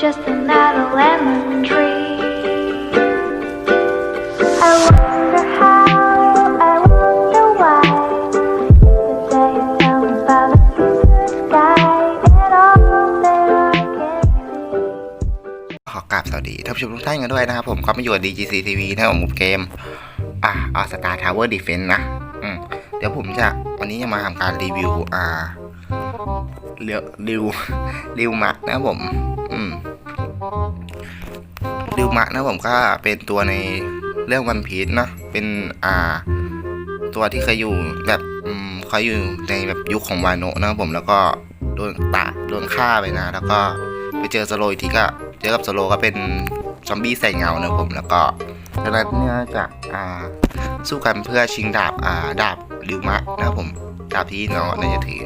just another lemon tree. I wonder how, I wonder why. The day you tell me about the blue sky and all that I can see. ขอกราบสวัสดีท่านผู้ชมทุกท่านกันด้วยนะครับผมก็มาอยู่กับ DGC TV นะครับผมเกม อ่าอาสตาร์ทาวเวอร์ดีเฟนนะ อืม เดี๋ยวผมจะวันนี้จะมาทำการรีวิว อ่า เรียวริวริวมะนะผมอืมริวมะนะผมก็เป็นตัวในเรื่องวันพีชนะเป็นอ่า ตัวที่เคยอยู่แบบอืมเขาอยู่ในแบบยุคของวานโนะนะผมแล้วก็โดนตาโดนฆ่าไปนะ แล้วก็ไปเจอสโลอีกทีก็เจอกับสโลก็เป็นซอมบี้ใส่เงานะผมแล้วก็ดังนั้นเนี่ยจะอ่าสู้กันเพื่อชิงดาบอ่าดาบริวมะนะครับผมดาบที่น้องน่าจะถือ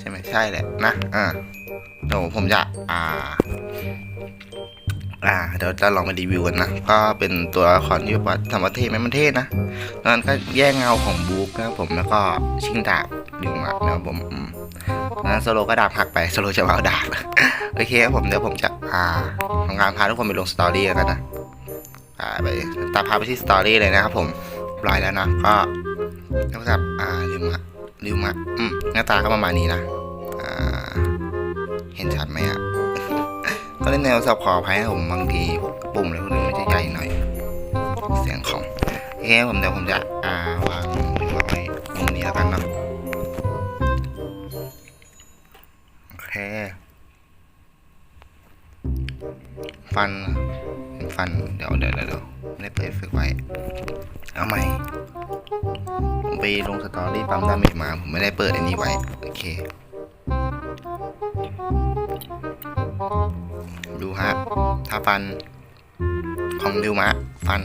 ใช่ไหมใช่แหละนะอ่าเดี๋ยวผมจะอ่า อ่า เดี๋ยวจะลองมารีวิวกันนะ ก็เป็นตัวละครที่แบว่าธรรมเทศไหมมันเทศนะแล้วนั้นก็แย่งเงาของบุ๊กนะผมแล้วก็ชิงดาบดิวมานะครับผมอืมแล้วโซโลก็ดาบหักไปโซโลจะเอาดาบโอเคครับผมเดี๋ยวผมจะอ่าทำงานพาทุกคนไปลงสตอรี่กันนะอ่าไปตามพาไปที่สตอรี่เลยนะครับผมปล่อยแล้วนะก็โทรศัพท์อ่าริวมา ริวมาอืมหน้าตาก็ประมาณนี้นะอ่าเห็นชัดไหมอะก็เล่นแนวสับขออภัยนะผมบางทีพวกปุ่มอะไรพวกนี้มันจะใหญ่หน่อย เสียงของโอเคผมเดี๋ยวผมจะอ่าวางวางไว้ตรงนี้แล้วกันเนาะโอเคฟันเป็น ฟัน เดี๋ยวเดี๋ยวเดี๋ยวไม่ได้เปิดฝึกไว้ เอาใหม่ผมไปลงสตอรี่ปั๊มดาเมจมา ผมไม่ได้เปิดอันนี้ไว้ โอเค ดูฮะ ถ้าฟัน ของริวมะ ฟัน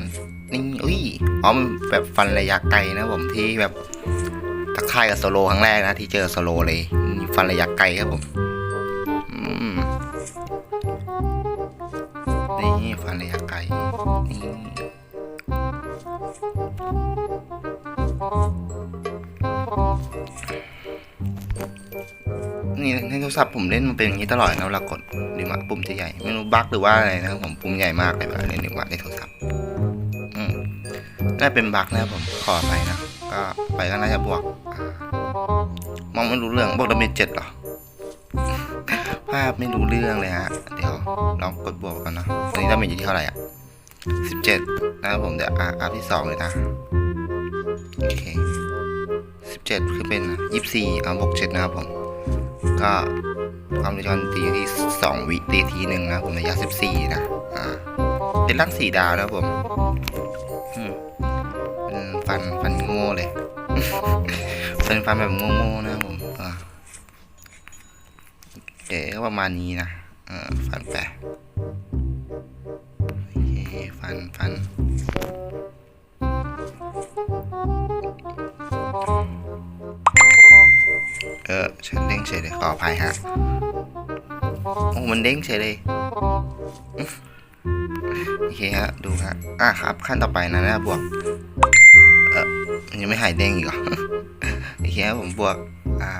นี่อุ้ย อ๋อ มันแบบฟันระยะไกลนะผมที่แบบทักทายกับโซโลครั้งแรกนะ ที่เจอโซโลเลย ฟันระยะไกลครับผม นี่ฟันระยะไกลนี่นี่ในโทรศัพท์ผมเล่นมันเป็นอย่างนี้ตลอดนะเวลากดดิวะปุ่มจะใหญ่ ไม่รู้บั๊กหรือว่าอะไรนะครับผมปุ่มใหญ่มากเลยเวลาเล่นดิวะในโทรศัพท์อืมน่าเป็นบั๊กนะผมขอไปนะก็ไปก็น่าจะบวกมองไม่รู้เรื่องบวกดาเมจเจ็ดเหรอภาพไม่รู้เรื่องเลยฮะเด ลองกดบวกกันนะตอนนี้ดาเมจอยู่ที่เท่าไหร่อะสิบเจ็ดนะครับผมเดี๋ยวอะอัพที่สองเลยนะ โอเคสิบเจ็ดคือเป็นยี่สิบสี่เอาบวกเจ็ดนะครับผม ก็ความเร็วการตีอยู่ที่สองวิตีทีหนึ่งนะผมระยะสิบสี่นะ อ่า เป็นร่างสี่ดาวนะผมเป็นฟันฟันโง่เลยเป็นฟันแบบโง่ๆนะผมอ่าโอเคก็ประมาณนี้นะ ออฟันแปโอเคฟันฟันเออฉันเด้งเฉยเลยขออภัยฮะโอ้มันเด้งเฉยเลยโอเคฮะดูฮะอะครับ ขั้นต่อไปนะนะบวก เออยังไม่หายเด้งอีกเหรอโอเคครับผมบวกอ่า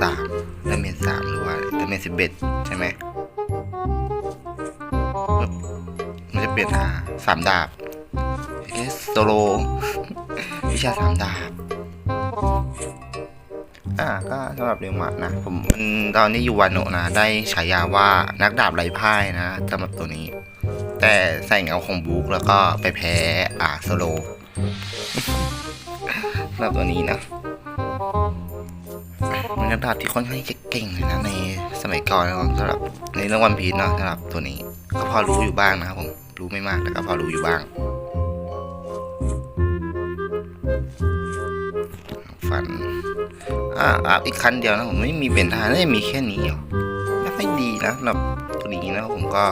สามดาเมจสามหรือว่าดาเมจสิบเอ็ดใช่ไหม ปึ๊บมันจะเปลี่ยนหาสามดาบเอสโซโลวิชาสามดาบ อ่าก็สำหรับเรียวมะนะ ผมมันตอนนี้อยู่วานโนะนะ ได้ฉายาว่านักดาบไร้พ่ายนะสำหรับตัวนี้ แต่ใส่เงาของบุ๊กแล้วก็ไปแพ้อ่าโซโลสำหรับตัวนี้นะ เป็นนักดาบที่ค่อนข้างจะเก่งเลยนะในสมัยก่อนนะครับสำหรับในเรื่องวันพีชเนาะสำหรับตัวนี้ก็พอรู้อยู่บ้างนะครับผมรู้ไม่มากแต่ก็พอรู้อยู่บ้าง ฟันอ่าอัพอีกคันเดียวนะผมไม่มีเป็นทางน่าจะมีแค่นี้เหรอไม่ค่อยดีนะสำหรับตัวนี้นะผมก็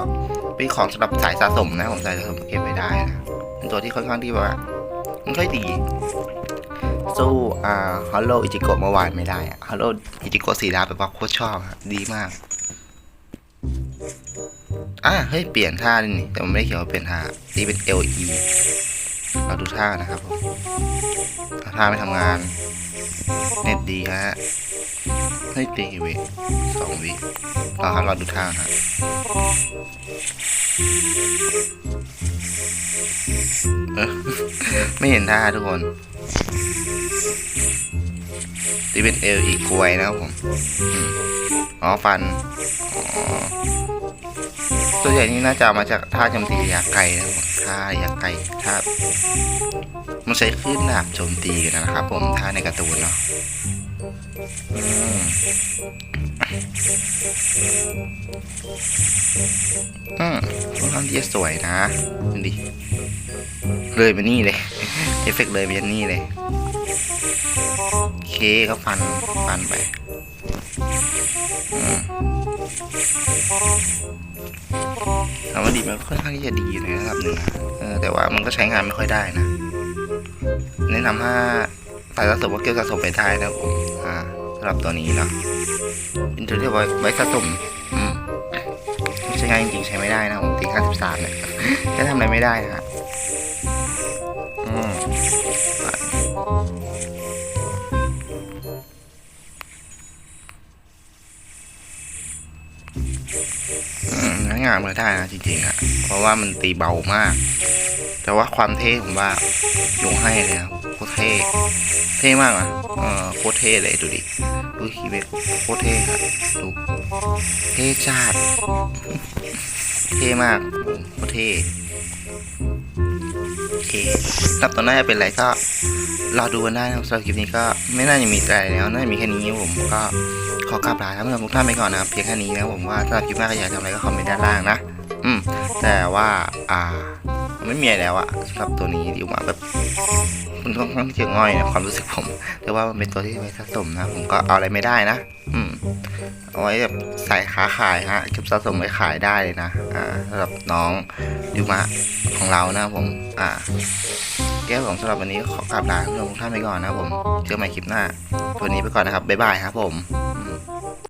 เป็นของสำหรับสายสะสมนะผมสายสะสมเก็บไว้ได้นะเป็นตัวที่ค่อนข้างที่ว่ามันค่อยดี สู้อ่าฮัลโหลอิจิโกะเมื่อวานไม่ได้อะฮัลโหลอิจิโกะสีดาแบบว่าโคตรชอบดีมากอ่าเฮ้ยเปลี่ยนท่าดินี่แต่มันไม่ได้เขียนว่าเปลี่ยนท่านี่เป็น LE เราดูท่านะครับผมท่าไม่ทำงาน เน็ตดีฮะให้ตีวิสองวิรอครับรอดูท่าฮะเออไม่เห็นท่าทุกคน ที่เป็นเอลอีกกลวยนะครับผมอ๋อฟันตัวใหญ่นี้น่าจะมาจากท่าโจมตีระยะไกลนะครับผมท่าระยะไกลท่ามันใช้คลื่นดาบโจมตีกันนะครับ ผมท่าในการ์ตูนเนาะอืมอืมค่อนข้างที่จะสวยนะดูดิเลยไปนี่เลย เอฟเฟกต์เลยไปนี่เลย โอเคก็ฟันฟันไปอืมถามว่าดีมันค่อนข้างที่จะดีในระดับหนึ่งนะเอแต่ว่ามันก็ใช้งานไม่ค่อยได้นะ แนะนำถ้าสายสะสมว่าเกี่ยวสะสมไปได้นะผมสำหรับตัวนี้เนาะเป็นตัวที่ไว้ไว้สะสมอืมใช้งานจริงๆใช้ไม่ได้นะผมตี53เนี่ยจะทำอะไรไม่ได้นะฮะานไม่ได้นะจริงๆอะเพราะว่ามันตีเบามาก แต่ว่าความเท่ผมว่ายกให้เลยนะโคตรเท่เท่มากอะเออโคตรเท่เลยดูดิดูคีเวกโคตรเท่ครับดูเท่จัดเท่มากโคตรเท่โอเคครับตอนหน้าจะเป็นอะไรก็รอดูกันได้นะสำหรับคลิปนี้ก็ไม่น่าจะมีอะไรแล้วน่าจะมีแค่นี้ผมก็ อกราบลาท่านผู้ชมทุกท่านไปก่อนนะครับเพียงแค่นี้นะผมว่าสำหรับคลิปหน้าก็อยากทำอะไรก็คอมเมนต์ด้านล่างนะ อืม แต่ว่าอ่าไม่มีอะไรแล้วอะสำหรับตัวนี้อยู่มาแบบมันค่อนข้างที่จะง่อยนะความรู้สึกผม แต่ว่ามันเป็นตัวที่ไว้สะสมนะ ผมก็เอาอะไรไม่ได้นะ อืม เอาไว้แบบใส่ขาขายฮะเก็บสะสมไว้ขายได้เลยนะ อ่าสำหรับน้องยูมะของเรานะผม อ่าแก้วของสำหรับวันนี้ขอกราบลาทุกท่านไปก่อนนะผม เจอกันใหม่คลิปหน้าวันนี้ไปก่อนนะครับ บ๊ายบายครับผม